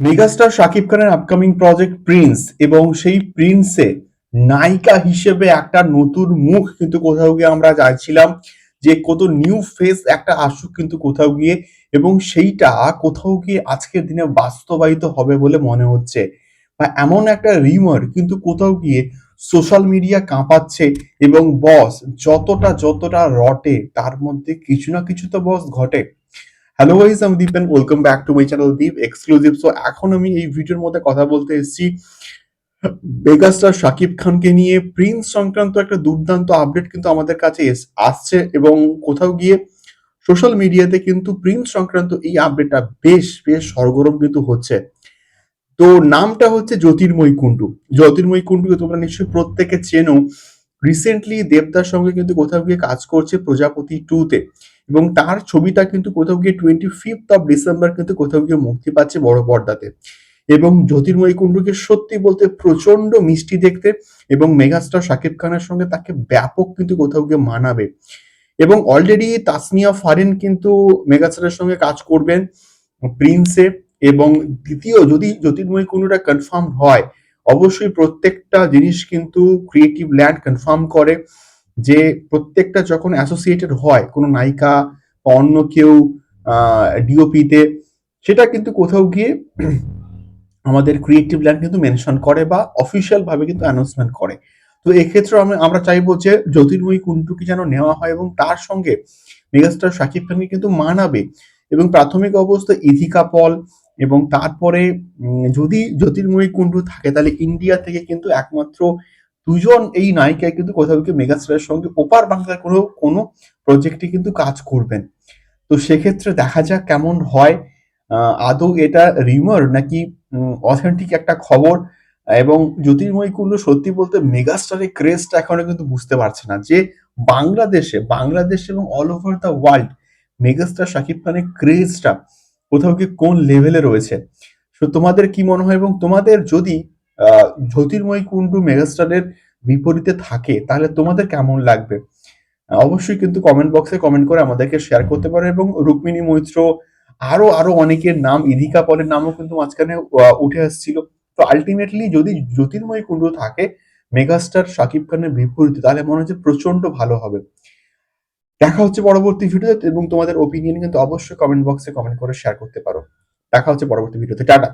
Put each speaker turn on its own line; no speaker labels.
Megastar Shakib খানের upcoming project Prince এবং সেই প্রিন্সে নায়িকা হিসেবে একটা নতুন মুখ কিন্তু কোথাও গিয়ে আমরা চাইছিলাম যে কত নিউ ফেস একটা আসুক কিন্তু কোথাও গিয়ে এবং সেইটা কোথাও গিয়ে আজকের দিনে বাস্তবায়িত হবে বলে মনে হচ্ছে। বা এমন একটা রিমার কিন্তু কোথাও গিয়ে সোশ্যাল মিডিয়া কাঁপাচ্ছে এবং বস যতটা যতটা রটে তার মধ্যে কিছু না কিছু তো বস ঘটে। হ্যালো গাইস আমি Deep and welcome back to my channel Deep exclusive so এখন আমি এই ভিডিওর মধ্যে কথা বলতে এসেছি মেগাস্টার শাকিব খানকে নিয়ে। প্রিন্স সংক্রান্ত একটা দুর্দান্ত আপডেট কিন্তু আমাদের কাছে আসছে এবং কোথাও গিয়ে সোশ্যাল মিডিয়াতে কিন্তু প্রিন্স সংক্রান্ত এই আপডেটটা বেশ বেশ সরগরম কিন্তু হচ্ছে। তো, নামটা হচ্ছে জ্যোতির্ময় কুণ্ডু। জ্যোতির্ময় কুণ্ডুকে তোমরা নিশ্চয়ই প্রত্যেকে চেনো। রিসেন্টলি দেবদার সঙ্গে কিন্তু কোথাও গিয়ে কাজ করছে প্রজাপতি টু তে। এবং তার ছবিটা কিন্তু কোথাও গিয়ে টোয়েন্টি ফিফথ অফ ডিসেম্বর কিন্তু কোথাও গিয়ে মুক্তি পাচ্ছে বড় পর্দাতে। এবং জ্যোতির্ময় কুণ্ডুকে সত্যি বলতে প্রচণ্ড মিষ্টি দেখতে এবং মেগাস্টার শাকিব খানের সঙ্গে তাকে ব্যাপক কিন্তু কোথাও গিয়ে মানাবে। এবং অলরেডি তাসনিয়া ফারিন কিন্তু মেগাস্টারের সঙ্গে কাজ করবেন প্রিন্সে এবং দ্বিতীয়, যদি জ্যোতির্ময় কুণ্ডুটা কনফার্ম হয় অবশ্যই প্রত্যেকটা জিনিস কিন্তু ক্রিয়েটিভ ল্যান্ড কনফার্ম করে যে প্রত্যেকটা যখন অ্যাসোসিয়েটেড হয় কোনো নায়িকা বা অন্য কেউ ডিওপিতে সেটা কিন্তু কোথাও গিয়ে আমাদের ক্রিয়েটিভ ল্যান্ড কিন্তু মেনশন করে বা অফিসিয়াল ভাবে কিন্তু অ্যানাউন্সমেন্ট করে। তো এক্ষেত্রে আমরা চাইব যে জ্যোতির্ময়ী কুণ্ডুকে যেন নেওয়া হয় এবং তার সঙ্গে মেগাস্টার শাকিব খানকে কিন্তু মানাবে। এবং প্রাথমিক অবস্থা ইথিকা পল এবং তারপরে যদি জ্যোতির্ময়ী কুণ্ডু থাকে, তাহলে ইন্ডিয়া থেকে কিন্তু একমাত্র দুজন এই নায়িকায় কিন্তু কোথাও মেগাস্টারের সঙ্গে ওপার বাংলার কোনো কোনো প্রজেক্টে কিন্তু কাজ করবেন। তো সেক্ষেত্রে দেখা যাক কেমন হয়। আদৌ এটা রিমার নাকি অথেন্টিক একটা খবর? এবং জ্যোতির্ময় কুণ্ডু সত্যি বলতে মেগাস্টারের ক্রেজটা এখনও কিন্তু বুঝতে পারছে না যে বাংলাদেশে, বাংলাদেশ এবং all over the world megastar Shakib খানের ক্রেজটা কোথাও কি কোন লেভেলে রয়েছে? তো তোমাদের কি মনে হয় এবং তোমাদের যদি জ্যোতির্ময় কুণ্ডু মেগাস্টারের বিপরীতে থাকে, তাহলে তোমাদের কেমন লাগবে? অবশ্যই কিন্তু কমেন্ট বক্সে কমেন্ট করে আমাদেরকে শেয়ার করতে পারো এবং রুক্মিণী মৈত্র, আরও আরও অনেকের নাম ইদিকা পলের নামও কিন্তু মাঝখানে উঠে আসছিল। তো আলটিমেটলি যদি জ্যোতির্ময় কুণ্ডু থাকে মেগাস্টার শাকিব খানের বিপরীতে, তাহলে মনে হচ্ছে প্রচণ্ড ভালো হবে। দেখা হচ্ছে পরবর্তী ভিডিওতে এবং তোমাদের ওপিনিয়ন কিন্তু অবশ্যই কমেন্ট বক্সে কমেন্ট করে শেয়ার করতে পারো। দেখা হচ্ছে পরবর্তী ভিডিওতে টাটা।